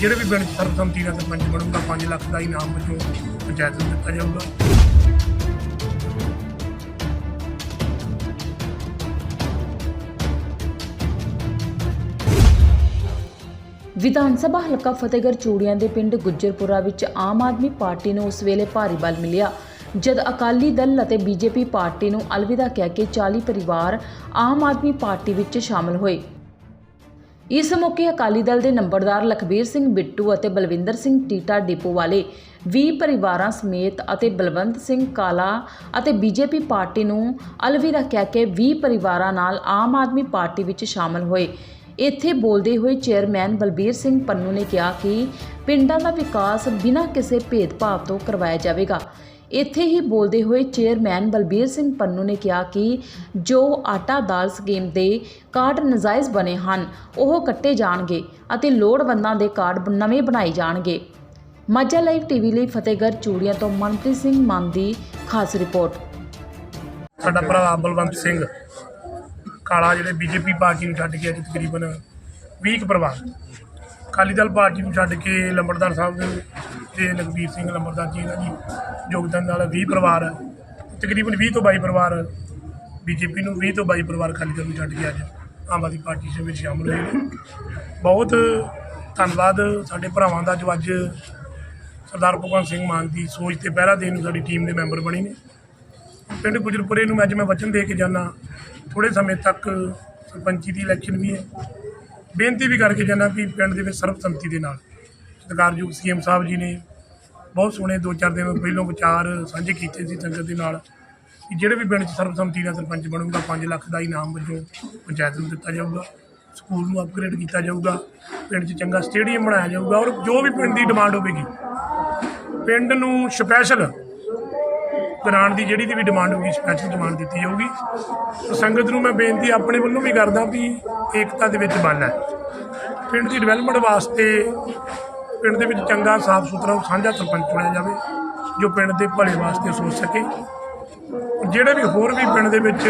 ਜਿਹੜੇ ਵੀ ਪਿੰਡ 'ਚ ਸਰਬਸੰਮਤੀ ਨਾਲ ਸਰਪੰਚ ਬਣੂਗਾ 5 ਲੱਖ ਦਾ ਇਨਾਮ ਵਜੋਂ ਪੰਚਾਇਤ ਨੂੰ ਦਿੱਤਾ ਜਾਊਗਾ। ਵਿਧਾਨ ਸਭਾ ਹਲਕਾ ਫਤਿਹਗੜ੍ਹ ਚੂੜੀਆਂ ਦੇ ਪਿੰਡ ਗੁੱਜਰਪੁਰਾ ਵਿੱਚ ਆਮ ਆਦਮੀ ਪਾਰਟੀ ਨੂੰ ਉਸ ਵੇਲੇ ਭਾਰੀ ਬਲ ਮਿਲਿਆ। ਜਦ ਅਕਾਲੀ ਦਲ ਅਤੇ ਬੀਜੇਪੀ ਪਾਰਟੀ ਨੂੰ ਅਲਵਿਦਾ ਕਹਿ ਕੇ 40 ਪਰਿਵਾਰ ਆਮ ਆਦਮੀ ਪਾਰਟੀ ਵਿੱਚ ਸ਼ਾਮਲ ਹੋਏ। ਇਸ ਮੌਕੇ ਅਕਾਲੀ ਦਲ ਦੇ ਨੰਬਰਦਾਰ ਲਖਬੀਰ ਸਿੰਘ ਬਿੱਟੂ ਅਤੇ ਬਲਵਿੰਦਰ ਸਿੰਘ ਟੀਟਾ ਡਿਪੋ ਵਾਲੇ 20 ਪਰਿਵਾਰਾਂ ਸਮੇਤ ਅਤੇ ਬਲਵੰਤ ਸਿੰਘ ਕਾਲਾ ਅਤੇ ਬੀਜੇਪੀ ਪਾਰਟੀ ਨੂੰ ਅਲਵਿਦਾ ਕਹਿ ਕੇ 20 ਪਰਿਵਾਰਾਂ ਨਾਲ ਆਮ ਆਦਮੀ ਪਾਰਟੀ ਵਿੱਚ ਸ਼ਾਮਲ ਹੋਏ। ਇੱਥੇ ਬੋਲਦੇ ਹੋਏ ਚੇਅਰਮੈਨ ਬਲਬੀਰ ਸਿੰਘ ਪੰਨੂ ਨੇ ਕਿਹਾ ਕਿ ਪਿੰਡਾਂ ਦਾ ਵਿਕਾਸ ਬਿਨਾਂ ਕਿਸੇ ਭੇਦਭਾਵ ਤੋਂ ਕਰਵਾਇਆ ਜਾਵੇਗਾ। ਇੱਥੇ ਹੀ ਬੋਲਦੇ ਹੋਏ ਚੇਅਰਮੈਨ ਬਲਬੀਰ ਸਿੰਘ ਪੰਨੂ ਨੇ ਕਿਹਾ ਕਿ ਜੋ ਆਟਾ ਦਾਲ ਸਕੀਮ ਦੇ ਕਾਰਡ ਨਜਾਇਜ਼ ਬਣੇ ਹਨ, ਉਹ ਕੱਟੇ ਜਾਣਗੇ ਅਤੇ ਲੋੜਵੰਦਾਂ ਦੇ ਕਾਰਡ ਨਵੇਂ ਬਣਾਏ ਜਾਣਗੇ। ਮਾਝਾ ਲਾਈਵ ਟੀਵੀ ਲਈ ਫਤਿਹਗੜ੍ਹ ਚੂੜੀਆਂ ਤੋਂ ਮਨਪ੍ਰੀਤ ਸਿੰਘ ਮਾਨ ਦੀ ਖਾਸ ਰਿਪੋਰਟ। ਸਾਡਾ ਭਰਾ ਬਲਵੰਤ ਸਿੰਘ, ਕਾਲਾ ਜਿਹੜੇ ਬੀਜੇਪੀ ਪਾਰਟੀ ਨੂੰ ਛੱਡ ਕੇ ਅੱਜ ਤਕਰੀਬਨ 20 ਕੁ ਪਰਿਵਾਰ। ਅਕਾਲੀ ਦਲ ਪਾਰਟੀ ਨੂੰ ਛੱਡ ਕੇ ਲੰਬੜਦਾਰ ਸਾਹਿਬ ਦੇ ਤੇ ਲਖਬੀਰ ਸਿੰਘ ਲੰਬੜਦਾਰ ਜੀ ਇਹਨਾਂ ਦੀ ਯੋਗਦਾਨ ਨਾਲ 20 ਪਰਿਵਾਰ, ਤਕਰੀਬਨ 20 ਤੋਂ 22 ਪਰਿਵਾਰ ਬੀਜੇਪੀ ਨੂੰ 20 ਤੋਂ 22 ਪਰਿਵਾਰ ਅਕਾਲੀ ਦਲ ਨੂੰ ਛੱਡ ਕੇ ਅੱਜ ਆਮ ਆਦਮੀ ਪਾਰਟੀ ਦੇ ਵਿੱਚ ਸ਼ਾਮਲ ਹੋਏ ਨੇ। ਬਹੁਤ ਧੰਨਵਾਦ ਸਾਡੇ ਭਰਾਵਾਂ ਦਾ ਜੋ ਅੱਜ ਸਰਦਾਰ ਭਗਵੰਤ ਸਿੰਘ ਮਾਨ ਦੀ ਸੋਚ ਤੇ ਪਹਿਰਾ ਦੇਣ ਨੂੰ ਸਾਡੀ ਟੀਮ ਦੇ ਮੈਂਬਰ ਬਣੇ ਨੇ। ਪਿੰਡ ਗੁਜਰਪੁਰੇ ਨੂੰ ਅੱਜ ਮੈਂ ਵਚਨ ਦੇ ਕੇ ਜਾਣਾ ਥੋੜੇ ਸਮੇਂ ਤੱਕ ਸਰਪੰਚੀ ਦੀ ਇਲੈਕਸ਼ਨ ਵੀ ਹੈ। ਬੇਨਤੀ ਵੀ ਕਰਕੇ ਜਾਣਾ ਕਿ ਪਿੰਡ ਦੇ ਵਿੱਚ ਸਰਬਸੰਮਤੀ ਦੇ ਨਾਲ ਸਤਿਕਾਰਯੋਗ ਸੀਐਮ ਸਾਹਿਬ ਜੀ ਨੇ ਬਹੁਤ ਸੋਹਣੇ ਦੋ ਚਾਰ ਦਿਨ ਪਹਿਲੋਂ ਵਿਚਾਰ ਸਾਂਝੇ ਕੀਤੇ ਸੀ ਸੰਗਤ ਦੇ ਨਾਲ ਕਿ ਜਿਹੜੇ ਵੀ ਪਿੰਡ 'ਚ ਸਰਬਸੰਮਤੀ ਨਾਲ ਸਰਪੰਚ ਬਣੂਗਾ 5 ਲੱਖ ਦਾ ਇਨਾਮ ਵਜੋਂ ਪੰਚਾਇਤ ਨੂੰ ਦਿੱਤਾ ਜਾਊਗਾ, ਸਕੂਲ ਨੂੰ ਅਪਗ੍ਰੇਡ ਕੀਤਾ ਜਾਊਗਾ, ਪਿੰਡ 'ਚ ਚੰਗਾ ਸਟੇਡੀਅਮ ਬਣਾਇਆ ਜਾਊਗਾ ਔਰ ਜੋ ਵੀ ਪਿੰਡ ਦੀ ਡਿਮਾਂਡ ਹੋਵੇਗੀ, ਪਿੰਡ ਨੂੰ ਸਪੈਸ਼ਲ ਗ੍ਰਾਂਟ ਦੀ ਜਿਹੜੀ ਦੀ ਵੀ ਡਿਮਾਂਡ ਹੋਊਗੀ ਸਪੈਸ਼ਲ ਡਿਮਾਂਡ ਦਿੱਤੀ ਜਾਊਗੀ। ਸੰਗਤ ਨੂੰ ਮੈਂ ਬੇਨਤੀ ਆਪਣੇ ਵੱਲੋਂ ਵੀ ਕਰਦਾ ਵੀ ਏਕਤਾ ਦੇ ਵਿੱਚ ਬਣ ਹੈ। ਪਿੰਡ ਦੀ ਡਿਵੈਲਪਮੈਂਟ ਵਾਸਤੇ ਪਿੰਡ ਦੇ ਵਿੱਚ ਚੰਗਾ ਸਾਫ਼ ਸੁਥਰਾ ਸਾਂਝਾ ਸਰਪੰਚ ਚੁਣਿਆ ਜਾਵੇ ਜੋ ਪਿੰਡ ਦੇ ਭਲੇ ਵਾਸਤੇ ਸੋਚ ਸਕੇ। ਜਿਹੜੇ ਵੀ ਹੋਰ ਵੀ ਪਿੰਡ ਦੇ ਵਿੱਚ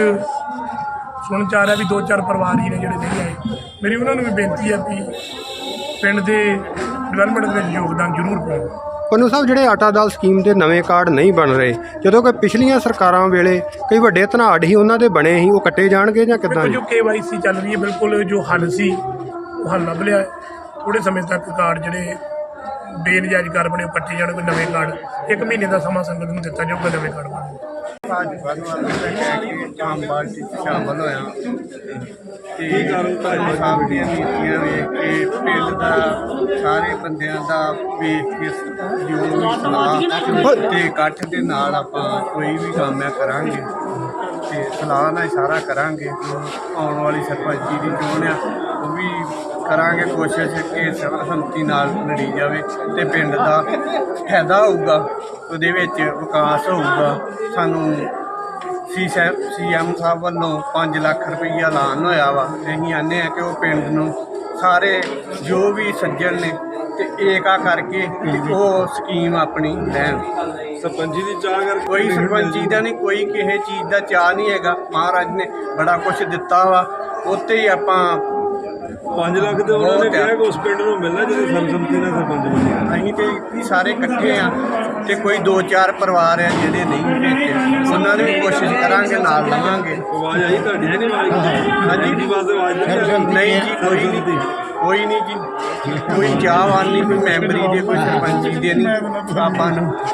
ਸੁਣ ਚ ਰਿਹਾ ਵੀ ਦੋ ਚਾਰ ਪਰਿਵਾਰ ਹੀ ਨੇ ਜਿਹੜੇ ਨਹੀਂ ਆਏ ਮੇਰੀ ਉਹਨਾਂ ਨੂੰ ਵੀ ਬੇਨਤੀ ਹੈ ਵੀ ਪਿੰਡ ਦੇ ਡਿਵੈਲਪਮੈਂਟ ਦੇ ਵਿੱਚ ਯੋਗਦਾਨ ਜ਼ਰੂਰ ਪਾਓ। ਪੰਨੂ ਸਾਹਿਬ ਜਿਹੜੇ ਆਟਾ ਦਾਲ ਸਕੀਮ ਦੇ ਨਵੇਂ ਕਾਰਡ ਨਹੀਂ ਬਣ ਰਹੇ ਜਦੋਂ ਕਿ ਪਿਛਲੀਆਂ ਸਰਕਾਰਾਂ ਵੇਲੇ ਕਈ ਵੱਡੇ ਧਨਾੜ ਹੀ ਉਹਨਾਂ ਦੇ ਬਣੇ ਸੀ ਉਹ ਕੱਟੇ ਜਾਣਗੇ ਜਾਂ ਕਿੱਦਾਂ ਜੋ? KYC ਚੱਲ ਰਹੀ ਹੈ ਬਿਲਕੁਲ ਜੋ ਹੱਲ ਸੀ ਉਹ ਹੱਲ ਲੱਭ ਲਿਆ। ਥੋੜੇ ਸਮੇਂ ਤੱਕ ਕਾਰਡ ਜਿਹੜੇ ਬੇਨਜਾਇਜ਼ ਕਾਰਡ ਬਣੇ, ਉਹ ਕੱਟੇ ਜਾਣਗੇ ਨਵੇਂ ਕਾਰਡ ਇੱਕ ਮਹੀਨੇ ਦਾ ਸਮਾਂ ਸੰਗਤ ਨੂੰ ਦਿੱਤਾ ਜਾਊਗਾ, ਨਵੇਂ ਕਾਰਡ ਬਣਨਗੇ ਅੱਜ ਨੂੰ ਆਲੂ ਦਾ ਕਹਿ ਕੇ ਆਮ ਪਾਰਟੀ 'ਚ ਸ਼ਾਮਲ ਹੋਇਆ ਤੇ ਕੀ ਸਾਹਿਬ ਦੀਆਂ ਨੀਤੀਆਂ ਵੇਖ ਕੇ ਪਿੰਡ ਦਾ ਸਾਰੇ ਬੰਦਿਆਂ ਦਾ ਵੇਖ ਕੇ ਜੋ ਵੀ ਸਲਾਹ ਤੇ ਇਕੱਠ ਦੇ ਨਾਲ ਆਪਾਂ ਕੋਈ ਵੀ ਕੰਮ ਹੈ ਕਰਾਂਗੇ ਤੇ ਸਲਾਹ ਨਾਲ ਇਸ਼ਾਰਾ ਕਰਾਂਗੇ ਆਉਣ ਵਾਲੀ ਸਰਪੰਚੀ ਦੀ ਚੋਣ ਆ। ਉਹ ਵੀ ਕਰਾਂਗੇ ਕੋਸ਼ਿਸ਼ ਕਿ ਸਰਬਸੰਮਤੀ ਨਾਲ ਲੜੀ ਜਾਵੇ ਤੇ ਪਿੰਡ ਦਾ ਫਾਇਦਾ ਹੋਊਗਾ ਉਹਦੇ ਵਿੱਚ ਵਿਕਾਸ ਹੋਊਗਾ। ਸਾਨੂੰ ਸੀ ਸੀਐਮ ਸਾਹਿਬ ਵੱਲੋਂ 5 ਲੱਖ ਰੁਪਈਆ ਐਲਾਨ ਹੋਇਆ ਵਾ। ਅਸੀਂ ਆਨੇ ਆ ਕਿ ਉਹ ਪਿੰਡ ਨੂੰ ਸਾਰੇ ਜੋ ਵੀ ਸੱਜਣ ਨੇ ਤੇ ਏਕਾ ਕਰਕੇ ਉਹ ਸਕੀਮ ਆਪਣੀ ਲੈਣ। ਸਰਪੰਚੀ ਦੀ ਚਾਹ ਕਰਕੇ ਕੋਈ ਸਰਪੰਚੀ ਦਾ ਨਹੀਂ ਕੋਈ ਕਿਸੇ ਚੀਜ਼ ਦਾ ਚਾਹ ਨਹੀਂ ਹੈਗਾ। ਮਹਾਰਾਜ ਨੇ ਬੜਾ ਕੁਝ ਦਿੱਤਾ ਵਾ। ਉੱਤੇ ਹੀ ਆਪਾਂ 5 ਲੱਖ ਦੇ ਉਹਨਾਂ ਨੇ। ਕਿਹਾ ਕਿ ਉਸ ਪਿੰਡ ਨੂੰ ਮਿਲਣਾ ਜਿਹਦੇ ਸਰਬਸੰਮਤੀ ਨਾਲ ਸਰਪੰਚ ਬਣੇਗਾ ਅਸੀਂ ਤੇ ਵੀ ਸਾਰੇ ਇਕੱਠੇ ਆ ਤੇ ਕੋਈ ਦੋ ਚਾਰ ਪਰਿਵਾਰ ਆ ਜਿਹੜੇ ਨਹੀਂ ਭੇਜੇ ਉਹਨਾਂ ਦੀ ਵੀ ਕੋਸ਼ਿਸ਼ ਕਰਾਂਗੇ ਨਾਲ ਲਵਾਂਗੇ। ਆਵਾਜ਼ ਆਈ ਤੁਹਾਡੀ? ਨਹੀਂ ਆਵਾਜ਼ ਹਾਂਜੀ। ਦੀ ਆਵਾਜ਼ ਆਵਾਜ਼ ਨਹੀਂ ਨਹੀਂ ਜੀ ਕੋਈ ਨਹੀਂ ਕੋਈ ਨਹੀਂ ਜੀ। ਕੋਈ ਚਾਹਵਾਨ ਨਹੀਂ ਕੋਈ ਮੈਂਬਰੀ ਦੇ ਕੋਈ ਸਰਪੰਚੀ ਦੇ ਨਹੀਂ ਆਪਾਂ ਨੂੰ।